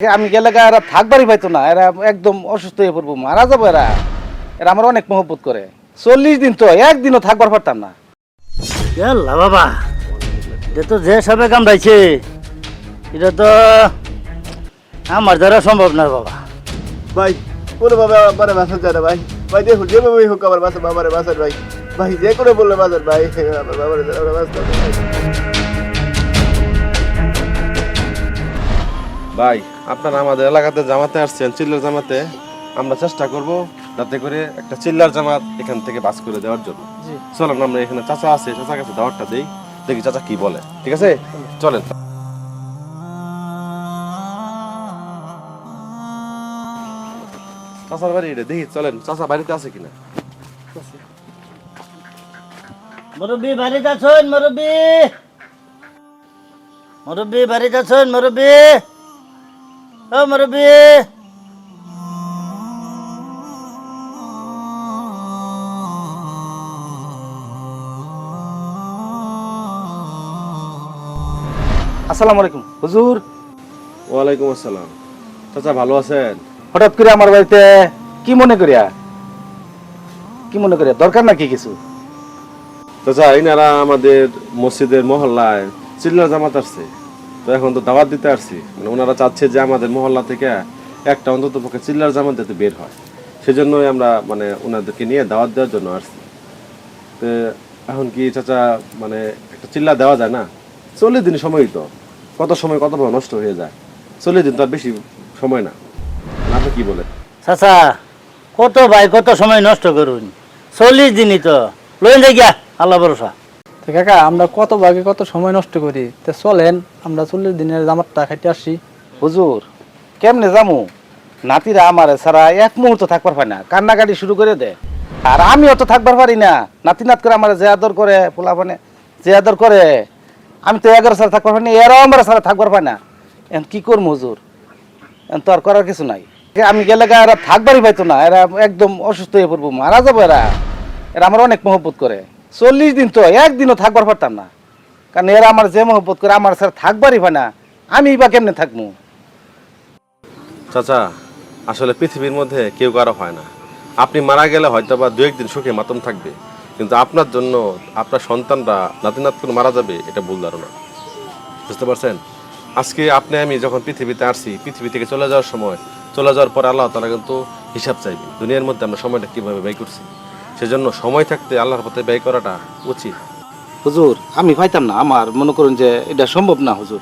আমি গেলে গা এরা থাকবারই পাইতো না এরা একদম অসুস্থ হয়ে পড়ব মারা যাব এরা। এরা আমার অনেক মহব্বত করে। চল্লিশ দিন তো একদিনও থাকবার পারতাম না। আল্লাহ বাবা এটা তো যে সবে কামড়াইছে এটা তো আমার দ্বারা সম্ভব না বাবা। ভাই কোনোভাবে আমার বাসা যায় না ভাই। ভাই দেখুন যেভাবেই হোক আমার বাসা বাবারে বাসার ভাই। ভাই যে করে বললে বাজার ভাই। আমার বাবারে বাসা ভাই আপনারা আমাদের এলাকাতে জামাতে আসছেন চিল্লার জামাতে। আমরা চেষ্টা করব যাতে করে একটা চিল্লার জামাত এখান থেকে বাস করে দেওয়ার জন্য। চলেন আমরা এখানে চাচা আছে চাচার কাছে দাওয়াতটা দেই। দেখি চাচা কি বলে। ঠিক আছে? চলেন। চাচার বাড়ি এটা দেখি চলেন। চাচা বাড়িতে আছে কিনা? মুরব্বী বাড়িতে আছেন মুরব্বী। মুরব্বী বাড়িতে আছেন মুরব্বী। ও মুরব্বী। আসসালামু আলাইকুম। হুজুর। ওয়ালাইকুম আসসালাম। চাচা ভালো আছেন? হঠাৎ করে আমার বাড়িতে কি মনে করিয়া? কি মনে করিয়া? দরকার নাকি কিছু? চাচা ইনারা আমাদের মসজিদের মহল্লায় চিল্লার জামাত আসছে। তো এখন তো দাওয়াত দিতে আসছি। মানে ওনারা চাচ্ছে যে আমাদের মহল্লা থেকে একটা অন্তত পক্ষে চিল্লার জামাত যাতে বের হয়। সেজন্যই আমরা মানে ওনাদেরকে নিয়ে দাওয়াত দেওয়ার জন্য আসছি। তো এখন কি চাচা মানে একটা চিল্লা দেওয়া যায় না? চল্লিশ দিন সময়ই তো। কত সময় কত নষ্ট হয়ে যায়। চল্লিশ দিন তো আর বেশি সময় না। আপনি কি বলে চাচা, কত ভাই কত সময় নষ্ট করুন? চল্লিশ দিনই তো। লইন যাই গিয়া, আল্লাহ ভরসা। তো কাকা, আমরা কত ভাগে কত সময় নষ্ট করি? তা চলেন, আমরা চল্লিশ দিনের জামাতটা খাইতে আসি। হুজুর, কেমনে যামু নাতিরা আমার ছাড়া এক মুহূর্ত থাকবার পারে না। কান্নাকাটি শুরু করে দে। আর আমিও তো থাকবার পারি না। নাতি নাত করে আমার যে আদর করে, পোলা মানে যে আদর করে, আমি তো এগারো ছাড়া থাকবার পারি না, এরাও আমার ছাড়া থাকবার পারি না। এখন কি করব হুজুর? এখন তো আর করার কিছু নাই। আমি গেলে এরা থাকবারই পাইতো না। এরা একদম অসুস্থ হয়ে পড়ব, মারা যাব এরা। এরা আমার অনেক মহব্বত করে। চল্লিশ দিন তো, একদিনও থাকবার পারতাম না। কারণ এরা আমার যে মহব্বত করে আমার ছাড়া থাকবারই পায় না, আমি বা কেমনে থাকব? চাচা, আসলে পৃথিবীর মধ্যে কেউ কারও হয় না। আপনি মারা গেলে হয়তো বা দু একদিন সুখে মাতম থাকবে, কিন্তু আপনার জন্য আপনার সন্তানরা নাতি নাতকুন মারা যাবে, এটা ভুল ধারণা। বুঝতে পারছেন? আজকে আপনি, আমি যখন পৃথিবীতে আসছি, পৃথিবী থেকে চলে যাওয়ার সময়, চলে যাওয়ার পরে আল্লাহ তালা কিন্তু হিসাব চাইবে, দুনিয়ার মধ্যে আমরা সময়টা কীভাবে ব্যয় করছি। সেজন্য সময় থাকতে আল্লাহর পথে ব্যয় করাটা উচিত। হুজুর আমি পাইতাম না আমার মনে করুন যে এটা সম্ভব না হুজুর।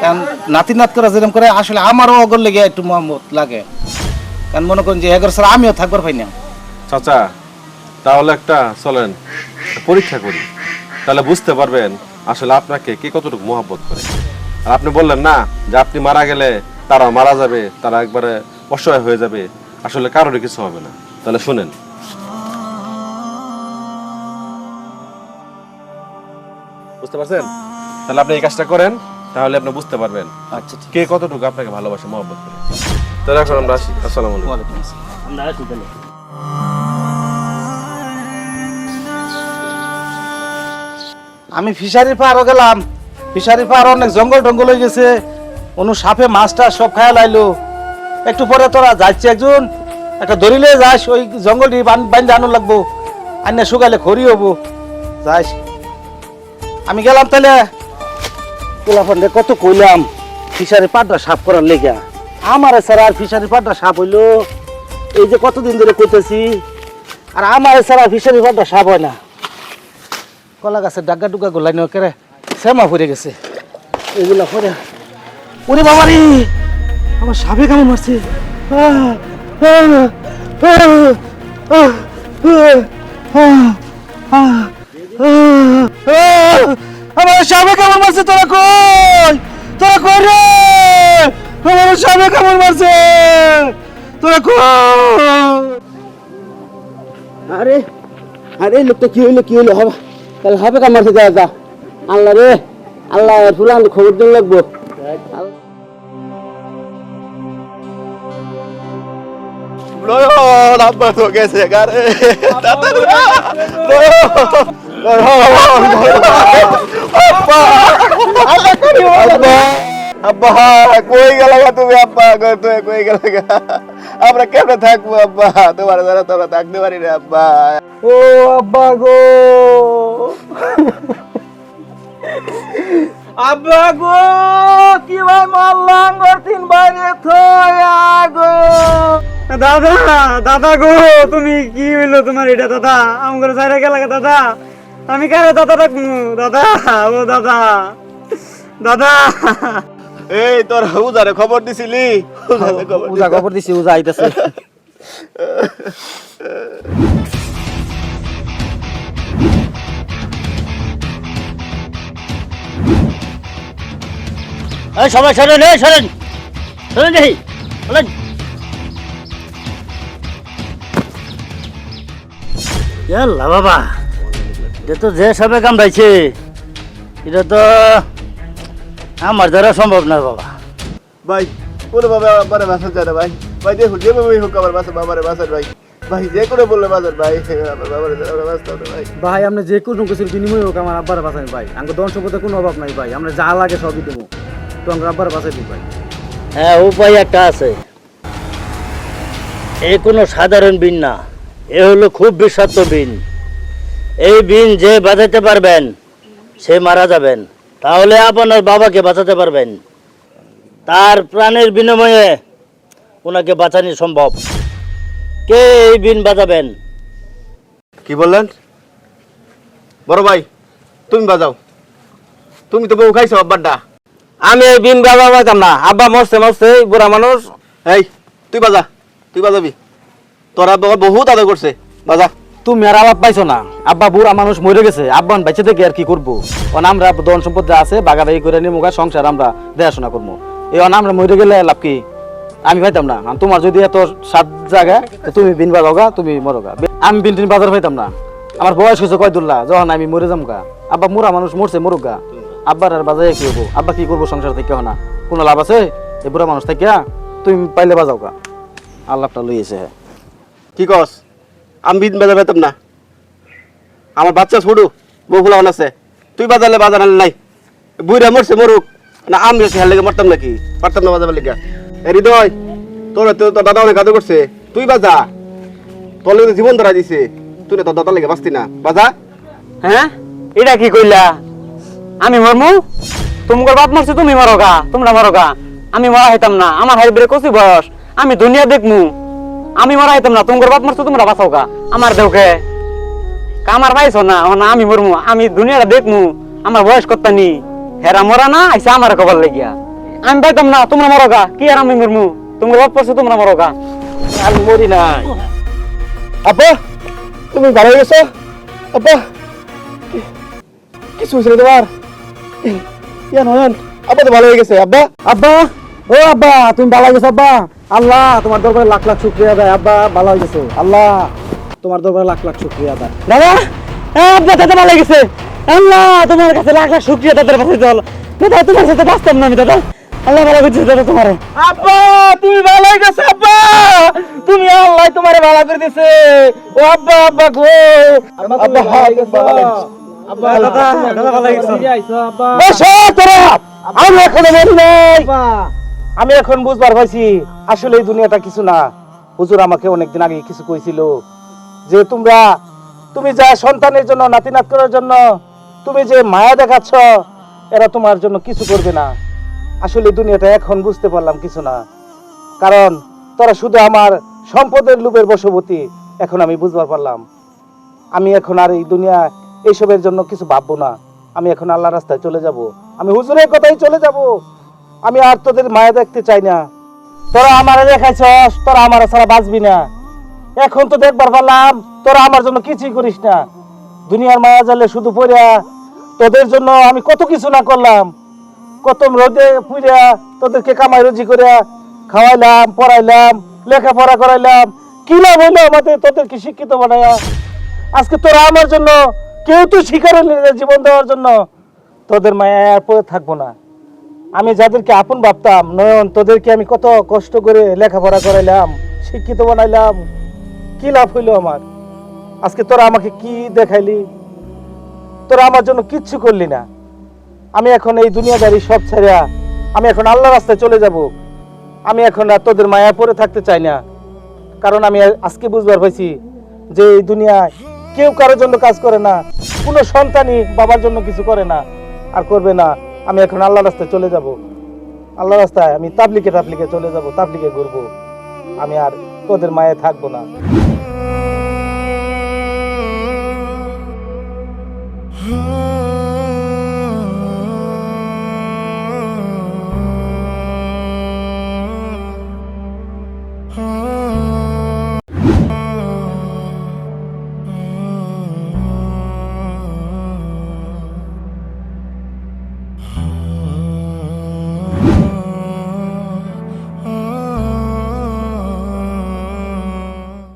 কারণ নাতি নাত করা যেরকম করে আসলে আমারও অগর লেগে একটু মহম্মত লাগে। কারণ মনে করুন যে এগারো ছাড়া আমিও থাকবার পাই না। চাচা তাহলে একটা চলেন পরীক্ষা করি। তাহলে বুঝতে পারবেন আসলে আপনাকে কে কতটুকু মহাব্বত করে। আর আপনি বললেন না যে আপনি মারা গেলে তারা মারা যাবে তারা একবারে অসহায় হয়ে যাবে। আসলে কারোরই কিছু হবে না। তাহলে শুনেন বুঝতে পারছেন? তাহলে আপনি এই কাজটা করেন তাহলে আপনি বুঝতে পারবেন আচ্ছা ঠিক কে কতটুকু আপনাকে ভালোবাসে মহব্বত করে। তাহলে এখন আমরা আসি। আসসালামু আলাইকুম। ওয়ালাইকুম আসসালাম। আমরা আসি তাহলে। আমি ফিশারি পারও গেলাম। ফিশারি পার অনেক জঙ্গল টঙ্গল হয়ে গেছে। অনু সাপে মাছটা সব খায়া লাইলো। একটু পরে তোরা যাচ্ছে একজন। একটা ধরিলে যাস ওই জঙ্গলটি বান্ধে আনো লাগবো। আন্য শুকালে খড়ি হব। যাস আমি গেলাম তাহলে। কোলাফন্ডে কত কইলাম, ফিশারি পাটটা সাফ করার লেগা। আমার স্যার আর ফিশারি পাটটা সাফ হইল? এই যে কতদিন ধরে কইতেছি, আর আমার স্যার আর ফিশারি পাটটা সাফ হয় না। কলা গাছের ডাগা ডুগা গোলাইনি কেরে, শ্যামা পড়ে গেছে। এগুলো পরে ওরে বাবা রে আমার সাপে কেমন মারছে? আহ আহ আহ আহ আহ। সাপে কেমন মারছে তোরা কই? তোরা কই রে? আমার সাপে কেমন মারছে? তোরা কই? আরে আরে লোকটা কি হইল কি হইল? হবে তাহলে হবে কামার থেকে যা আল্লাহ রে আল্লাহ ফুলান খবর দিন লাগবো। নয়ন আব্বা তো গেছে গারে। তাড়াতাড়ি নয়ন আব্বা আল্লাহ করি আব্বা আব্বা কই গেল তুমি, আব্বা? তুমি কই গেল আমরা কেমনে থাকব, আব্বা? তোমার দ্বারা তো আমরা থাকতে পারি না, আব্বা। ও, আব্বা গো। আব্বা গো, কি ভাই মারলাম গো তিন বাইরে থয়া গো। দাদা দাদা গো, তুমি কি হইল তোমার এটা, দাদা? আমার সাইরে গেল দাদা। আমি কারে দাদা দাদা ও দাদা। দাদা। এই তোর উজারে খবর দিছিলি? উজা খবর দিছি উজা আইতাছে। এই সবাই সরেন এই সরেন। সরেন দেখি বলেন বাবা। এটা তো যে সবে কামড়াইছে এটা তো আমার দ্বারা সম্ভব না বাবা। ভাই কোনো ভাবে আমার বাসা যায় না ভাই ভাই দেখুন যেভাবে হোক আমার বাসা বাবারে বাসার ভাই। ভাই যে করে বললে বাজার ভাই। আমার বাবারে ভাই। ভাই আপনি যে কোনো কিছুর বিনিময় হোক আমার আব্বার বাঁচাই ভাই। আমার ধন সম্পদের কোনো অভাব নাই ভাই। আমরা যা লাগে সবই দেবো। তো আমার আব্বার বাঁচাই দিই ভাই। হ্যাঁ উপায় একটা আছে। এ কোনো সাধারণ বিন না। এ হলো খুব বিষাক্ত বিন। এই বিন যে বাজাতে পারবেন সে মারা যাবেন। তাহলে আপনার বাবাকে বাঁচাতে পারবেন। তার প্রাণের বিনিময়ে ওনাকে বাঁচানো সম্ভব। কে এই বিন বাজাবেন কি বললেন? বড় ভাই তুমি বাজাও তুমি তো বউ খাইছো আব্বারটা। আমি এই বিন বাবা বাজাম না। আব্বা মরছে মরছে বুড়া মানুষ। এই তুই বাজা তুই বাজাবি তোর আব্বা বহুত আদর করছে। বাজা তুমি আর আলাপ পাইছো না। আব্বা বুড়া মানুষ মরে গেছে, আব্বান বাইচে থেকে আর কি করব? আমরা ধন সম্পদ যা আছে বাগাবাগি করে নিয়ে মুখা সংসার আমরা দেখাশোনা করব। এই অন আমরা মরে গেলে লাভ কি? আমি পাইতাম না। তোমার যদি এত সাত জায়গা তুমি বিন বাজাওগা তুমি মরোগা আমি বিন টিন বাজার পাইতাম না। আমার বয়স হয়েছে কয় দুল্লা যখন আমি মরে যাম গা। আব্বা মুরা মানুষ মরছে, মরুক গা। আব্বার আর বাজায় কি হব? আব্বা কি করব সংসার থেকে না। কোনো লাভ আছে? এই বুড়া মানুষ থেকে, তুমি পাইলে বাজাও গা। আল্লাহটা লইয়েছে কি কস? আমি বিন বাজা পেতাম না। আমার বাচ্চা ছোটু, বউ ফুলাওয়ান আছে। তুই বাজালে বাজার আনলে নাই। বুড়া মরছে, মরুক। না, আমি হেলে মরতাম নাকি? পারতাম না বাজাবার লেগে। হৃদয়, তোর তোর দাদা অনেক করছে। তুই বাজা। তোর লেগে জীবন ধরা দিছে। তুই তোর দাদা লেগে বাঁচতি না। বাজা। হ্যাঁ? এটা কি কইলা? আমি মরমু? তোমার বাপ মরছে, তুমি মরগা। তোমরা মরগা। আমি মরা হইতাম না। আমার হাই বেড়ে কচি বয়স। আমি দুনিয়া দেখমু। আমি মরা হইতাম না তোমার বাপ মরছে তোমরা বাঁচাও গা। আমার দেওকে কামার পাইছো না ও না আমি মরমু আমি দুনিয়াটা দেখমু আমার বয়স কত্তানি হেরা মরা না আইসা আমার কবার লাগিয়া। আমি পাইতাম না তোমরা মরগা কি আর আমি মরমু তোমার বাপ পড়ছে তোমরা মরগা আমি মরি নাই। আব্বা তুমি ভালো হয়ে গেছো? আব্বা কি- কিছু হয়েছিল তোমার ইয়ান হন আব্বা তো ভালো হয়ে গেছে আব্বা। আব্বা! ও আব্বা তুমি ভালো গেছো আব্বা? আল্লাহ তোমার দরবারে লাখ লাখ শুক্রিয়া দেয় আব্বা ভালো গেছে আল্লাহ তোমার দরবারে লাখ লাখ শুক্রিয়া দেয় দাদা আপনার দাদা ভালো গেছে? আল্লাহ তোমার কাছে লাখ লাখ শুক্রিয়া দাদার পাশে চল দাদা তোমার সাথে বাঁচতাম না আমি দাদা। আল্লাহ ভালো করছে দাদা তোমার। আব্বা তুমি ভালো গেছো আব্বা। তুমি আল্লাহ তোমারে ভালো করে দিছে। ও আব্বা আব্বা গো। আব্বা ভালো গেছো। আব্বা। দাদা দাদা ভালো গেছে। বসো তোরা। আমি এখনও মরি নাই। আমি এখন বুঝবার পাইছি আসলে এই দুনিয়াটা কিছু না। হুজুর আমাকে অনেকদিন আগে কিছু কইছিল যে তোমরা, তুমি যা সন্তানের জন্য নাতি নাত করার জন্য, তুমি যে মায়া দেখাচ্ছ, এরা তোমার জন্য কিছু করবে না। আসলে দুনিয়াটা এখন বুঝতে পারলাম কিছু না। কারণ তোরা শুধু আমার সম্পদের লোভের বশবর্তী, এখন আমি বুঝবার পারলাম। আমি এখন আর এই দুনিয়া এইসবের জন্য কিছু ভাববো না। আমি এখন আল্লাহ রাস্তায় চলে যাব। আমি হুজুরের কথাই চলে যাব। আমি আর তোদের মায়া দেখতে চাই না। তোরা আমার দেখাইছস তোরা আমার ছাড়া বাঁচবি না। এখন তো দেখবার পারলাম, তোরা আমার জন্য কিছুই করিস না। দুনিয়ার মায়া জালে শুধু পড়িয়া তোদের জন্য আমি কত কিছু না করলাম। কত রোদে পুড়িয়া তোদেরকে কামাই রুজি করিয়া খাওয়াইলাম, পড়াইলাম, লেখাপড়া করাইলাম। কি লাভ হইল আমাদের তোদেরকে শিক্ষিত বানায়া আজকে তোরা আমার জন্য কেউ তো শিকারে জীবন দেওয়ার জন্য। তোদের মায়া আর পরে থাকব না। আমি যাদেরকে আপন ভাবতাম, নয়ন, তোদেরকে আমি কত কষ্ট করে লেখাপড়া করাইলাম, শিক্ষিত বানাইলাম, কি লাভ হইল আমার? আজকে তোরা আমাকে কি দেখাইলি? তোরা আমার জন্য কিচ্ছু করলি না। আমি এখন এই দুনিয়াদারি সব ছেড়ে আমি এখন আল্লাহ রাস্তায় চলে যাব। আমি এখন আর তোদের মায়া পরে থাকতে চাই না। কারণ আমি আজকে বুঝবার পাইছি যে এই দুনিয়ায় কেউ কারোর জন্য কাজ করে না, কোনো সন্তানই বাবার জন্য কিছু করে না, আর করবে না। আমি এখন আল্লাহ রাস্তায় চলে যাব। আল্লাহ রাস্তায় আমি তাবলিকে তাবলিকে চলে যাব তাবলিকে ঘুরবো। আমি আর তোদের মায়ে থাকব না। Oh